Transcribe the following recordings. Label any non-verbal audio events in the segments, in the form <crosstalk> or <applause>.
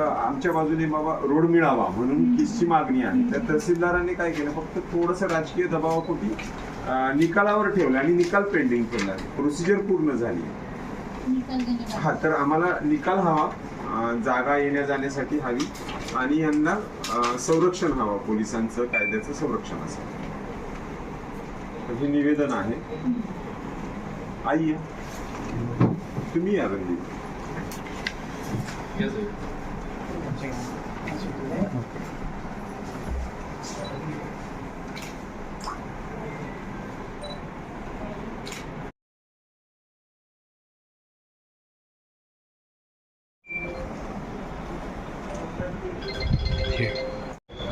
आमच्या बाजूने बाबा रोड मिळावा म्हणून किसची मागणी आहे. तर तहसीलदारांनी काय केलं? फक्त थोडंसं राजकीय दबावापोटी निकालावर ठेवलं आणि निकाल पेंडिंग केला. प्रोसिजर पूर्ण झाली. हा तर आम्हाला निकाल हवा. जागा येण्या जाण्यासाठी हवी. आणि यांना संरक्षण हवं पोलिसांचं कायद्याचं संरक्षण तर हे निवेदन आहे. आई या. तुम्ही या रणदीप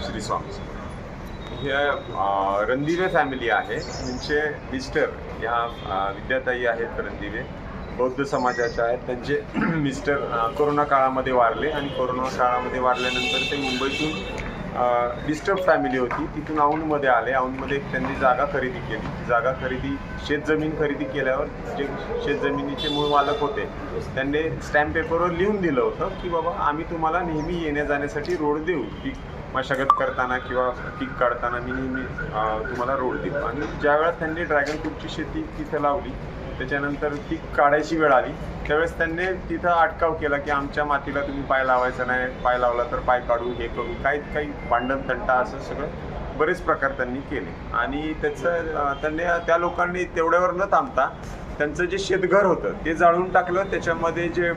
श्री स्वामी हे रणदिवे फॅमिली आहे. त्यांचे मिस्टर या अं, विद्याताई आहेत रणदिवे बौद्ध समाजाच्या आहेत. त्यांचे <clears throat> मिस्टर कोरोना काळामध्ये वारले आणि कोरोना काळामध्ये वारल्यानंतर ते मुंबईतून डिस्टर्ब फॅमिली होती. तिथून औंधमध्ये आले. औंधमध्ये त्यांनी जागा खरेदी केली. जागा खरेदी शेतजमीन खरेदी केल्यावर जे शेतजमिनीचे मूळ मालक होते त्यांनी स्टॅम्प पेपरवर लिहून दिलं होतं की बाबा आम्ही तुम्हाला नेहमी येण्या जाण्यासाठी रोड देऊ. पीक मशागत करताना किंवा पीक काढताना मी नेहमी तुम्हाला रोड देऊ. आणि ज्यावेळेस त्यांनी ड्रॅगन फ्रूटची शेती तिथे लावली त्याच्यानंतर ती काढायची वेळ आली. त्यावेळेस त्यांनी तिथं अटकाव केला की आमच्या मातीला तुम्ही पाय लावायचा नाही. पाय लावला तर पाय काढू हे करू. काही काही भांडण तंटा असं सगळं बरेच प्रकार त्यांनी केले. आणि त्याचं त्यांनी त्या लोकांनी तेवढ्यावर न थांबता. त्यांचं जे शेतघर होतं ते जाळून टाकलं. त्याच्यामध्ये जे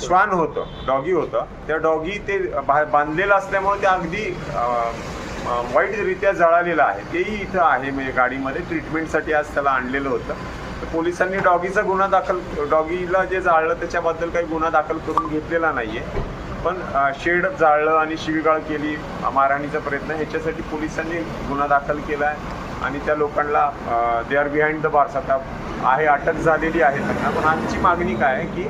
श्वान होतं डॉगी होतं त्या डॉगी ते बा- बांधलेलं असल्यामुळे ते अगदी वाईटरित्या जळालेलं आहे. तेही इथं आहे. म्हणजे गाडीमध्ये ट्रीटमेंटसाठी आज त्याला आणलेलं होतं. तर पोलिसांनी डॉगीचा गुन्हा दाखल डॉगीला जे जाळलं त्याच्याबद्दल काही गुन्हा दाखल करून घेतलेला नाही आहे पण शेड जाळलं आणि शिवीगाळ केली मारहाणीचा प्रयत्न ह्याच्यासाठी पोलिसांनी गुन्हा दाखल केला आहे. आणि त्या लोकांना they are behind the bars आता आहे अटक झालेली आहे त्यांना. पण आमची मागणी काय आहे की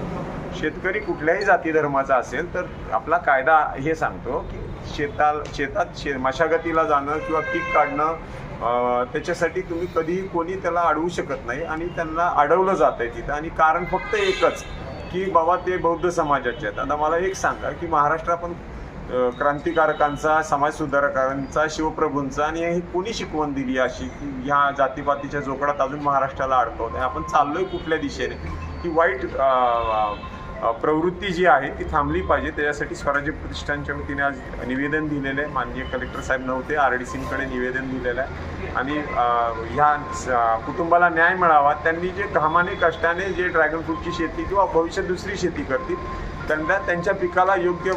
शेतकरी कुठल्याही जाती धर्माचा असेल तर आपला कायदा हे सांगतो की शेता शेतात शे मशागतीला जाणं किंवा पीक काढणं त्याच्यासाठी तुम्ही कधीही कोणी त्याला अडवू शकत नाही आणि त्यांना अडवलं जात आहे तिथं. आणि कारण फक्त एकच की बाबा ते बौद्ध समाजाचे आहेत. आता मला एक सांगा की महाराष्ट्र आपण क्रांतिकारकांचा समाज सुधारकांचा शिवप्रभूंचा आणि हे कोणी शिकवण दिली अशी की ह्या जातीपातीच्या जोकडात अजून महाराष्ट्राला अडकवत आहे आपण चाललोय कुठल्या दिशेने? की वाईट प्रवृत्ती जी आहे ती थांबली पाहिजे. त्याच्यासाठी स्वराज्य प्रतिष्ठानच्या वतीने आज निवेदन दिलेलं आहे माननीय कलेक्टर साहेब नव्हते. आर डी सीकडे निवेदन दिलेलं आहे आणि ह्या स- कुटुंबाला न्याय मिळावा. त्यांनी जे घामाने कष्टाने जे ड्रॅगन फ्रूटची शेती किंवा भविष्यात दुसरी शेती करतील त्यांना त्यांच्या पिकाला योग्य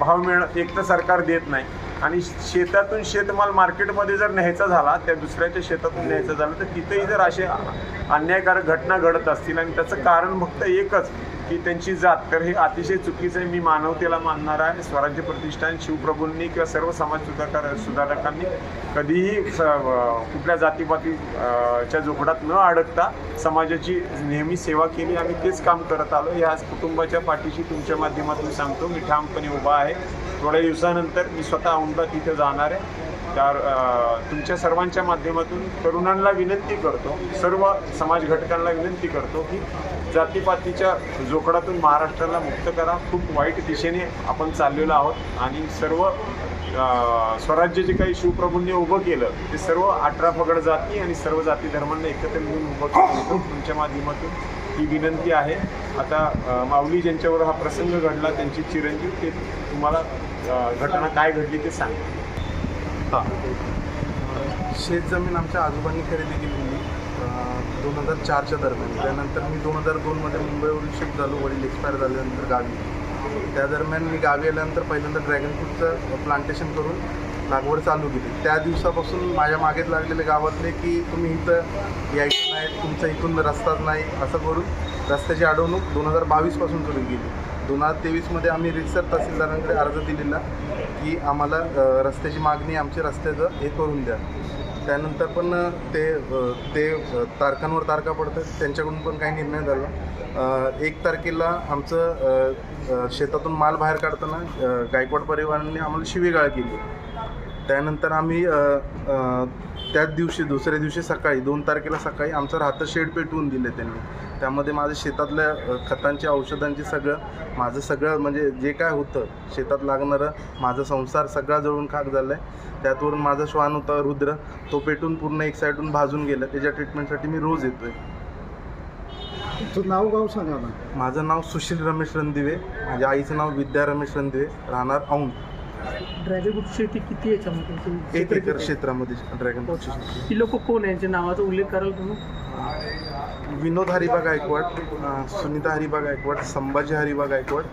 भाव मिळ एक तर सरकार देत नाही. आणि शेतातून शेतमाल मार्केटमध्ये जर न्यायचा झाला त्या दुसऱ्याच्या शेतातून न्यायचा झाला तर तिथेही जर असे अन्यायकारक घटना घडत असतील आणि त्याचं कारण फक्त एकच की त्यांची जात. तर हे अतिशय चुकीचं आहे. मी मानवतेला मानणार आहे स्वराज्य प्रतिष्ठान शिवप्रभूंनी किंवा सर्व समाज सुधाकर सुधारकांनी कधीही स- कुठल्या जातीपाती च्या जोखडात न अडकता समाजाची नेहमी सेवा केली आम्ही तेच काम करत आलो. ह्या कुटुंबाच्या पाठीशी तुमच्या माध्यमातून सांगतो. मी ठामपणे उभा आहे. थोड्या दिवसानंतर मी स्वतः औंढा तिथे जाणार आहे. तर तुमच्या सर्वांच्या माध्यमातून तरुणांना विनंती करतो. सर्व समाज घटकांना विनंती करतो की जातीपातीच्या जोखडातून महाराष्ट्राला मुक्त करा. खूप वाईट दिशेने आपण चाललेलो आहोत. आणि सर्व स्वराज्य जे काही शिवप्रभूंनी उभं केलं ते सर्व अठरा पगड जाती आणि सर्व जाती धर्मांना एकत्र मिळून उभं केलं. तुमच्या माध्यमातून ही विनंती आहे. आता माऊली ज्यांच्यावर हा प्रसंग घडला त्यांची चिरंजीव ते तुम्हाला घटना काय घडली ते सांग. हां. शेतजमीन आमच्या आजोबांनी खरेदी केली दोन हजार चारच्या दरम्यान. त्यानंतर मी दोन हजार दोनमध्ये मुंबईवरून शिफ्ट झालो वडील एक्सपायर झाल्यानंतर गावी. त्या दरम्यान मी गावी आल्यानंतर पहिल्यांदा ड्रॅगन फ्रूटचं प्लांटेशन करून लागवड चालू केली. त्या दिवसापासून माझ्या मागेत लागलेले गावातले की तुम्ही इथं यायचं नाही तुमचा इथून रस्ताच नाही असं करून रस्त्याची अडवणूक दोन हजार बावीसपासून सुरू केली दोन हजार तेवीसमध्ये आम्ही रितसर तहसीलदारांकडे अर्ज दिलेला की आम्हाला रस्त्याची मागणी आमच्या रस्त्याचं हे करून द्या. त्यानंतर पण ते ते तारखांवर तारखा पडतात त्यांच्याकडून पण काही निर्णय झाला. एक तारखेला आमचं शेतातून माल बाहेर काढताना गायकवाड परिवाराने आम्हाला शिवीगाळ केली. त्यानंतर आम्ही त्याच दिवशी दुसऱ्या दिवशी सकाळी दोन तारखेला सकाळी आमचं राहतं शेड पेटवून दिले त्यांनी. त्यामध्ये माझं शेतातल्या खतांची औषधांची सगळं माझं सगळं म्हणजे जे काय होतं शेतात लागणारं माझा संसार सगळा जळून खाक झाला आहे त्यातवरून माझा श्वान होता रुद्र तो पेटून पूर्ण एक साईडून भाजून गेला. त्याच्या ट्रीटमेंटसाठी मी रोज येतोय. तुझं नाव गाव सांगा ना माझं नाव सुशील रमेश रणदिवे माझ्या आईचं नाव विद्या रमेश रणदिवे राहणार औंध. ड्रॅगन फ्रूट शेती किती याच्यामध्ये? एक एकर क्षेत्रामध्ये ड्रॅगन फ्रूटची शेती. ही लोक कोण आहे? यांच्या नावाचा उल्लेख कराल तुम्ही? विनोद हरिबा गायकवाड अं, सुनीता हरिबा गायकवाड संभाजी हरिबा गायकवाड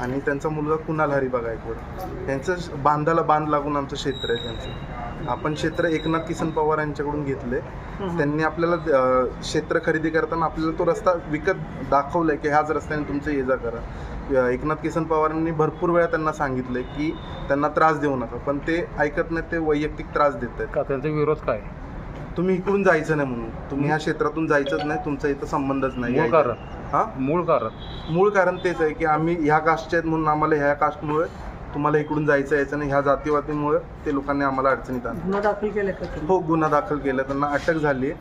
आणि त्यांचा मुलगा कुणाल हरिबा गायकवाड. यांचं श- बांधाला बांध लागून आमचं क्षेत्र आहे त्यांचं. आपण क्षेत्र एकनाथ किसन पवार यांच्याकडून घेतले त्यांनी आपल्याला अं, क्षेत्र खरेदी करताना आपल्याला तो रस्ता विकत दाखवलाय की ह्याच रस्त्याने तुमचं ये जा करा. एकनाथ किसन पवारांनी भरपूर वेळा त्यांना सांगितलंय की त्यांना त्रास देऊ नका पण ते ऐकत नाहीत ते वैयक्तिक त्रास देत आहेत. का त्यांचा विरोध काय? तुम्ही इकडून जायचं नाही म्हणून. तुम्ही ह्या क्षेत्रातून जायचंच नाही तुमचा इथं संबंधच नाही. मूळ कारण? हा? मूळ कारण? मूळ कारण तेच आहे की आम्ही ह्या कास्टचे आहेत म्हणून आम्हाला ह्या कास्टमुळे तुम्हाला इकडून जायचं यायचं नाही. ह्या जातीवादीमुळे ते लोकांनी आम्हाला अडचणीत आणलं. गुन्हा दाखल केला? हो गुन्हा दाखल केला. त्यांना अटक झाली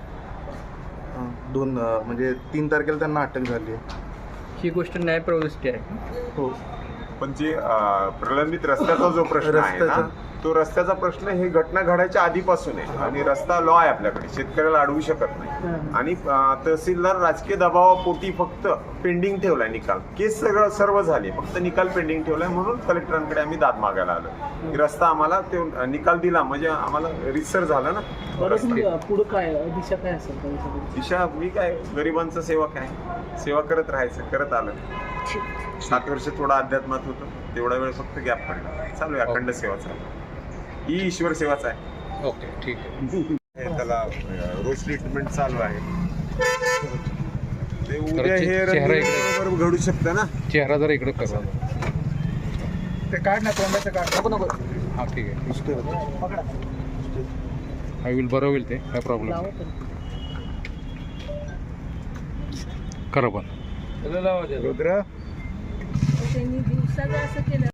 दोन म्हणजे तीन तारखेला त्यांना अटक झाली आहे. ही गोष्ट न्यायप्रविष्टी आहे हो पण जे अं, प्रलंबित रस्त्याचा जो प्रश्न आहे ना रस्त्याचा. तो रस्त्याचा प्रश्न हे घटना घडायच्या आधीपासून आहे. आणि रस्ता लॉ आहे आपल्याकडे. शेतकऱ्याला अडवू शकत नाही. आणि तहसीलदार राजकीय दबावापोटी फक्त पेंडिंग ठेवलाय निकाल. केस सगळं सर्व झाली. फक्त निकाल पेंडिंग ठेवलाय म्हणून कलेक्टरांकडे आम्ही दाद मागायला आलो की रस्ता आम्हाला ते निकाल दिला. म्हणजे आम्हाला रिसर झालं ना. तुम्ही पुढं काय? दिशा काय असेल? दिशा मी काय? गरिबांचं सेवक आहे. सेवा करत राहायचं करत आलं सात वर्ष थोडा अध्यात्मात होतं. तेवढा वेळ फक्त गॅप पडला. चालू आहे अखंड सेवा चालू. ही ईश्वर सेवाच आहे. ओके ठीक आहे. हे त्याला अं, रोज ट्रीटमेंट चालू आहे. ते उद्या चे- हे चेहरा इकडे. बरोबर घडू शकतं ना? चेहरा जरा इकडे करा. ते काढ ना तोंडाचं काढ. नको नको. हां ठीक आहे. आय विल बरं होईल ते. काय प्रॉब्लेम. करा पण. रुद्र? त्यांनी दिवसाचं असं केलं.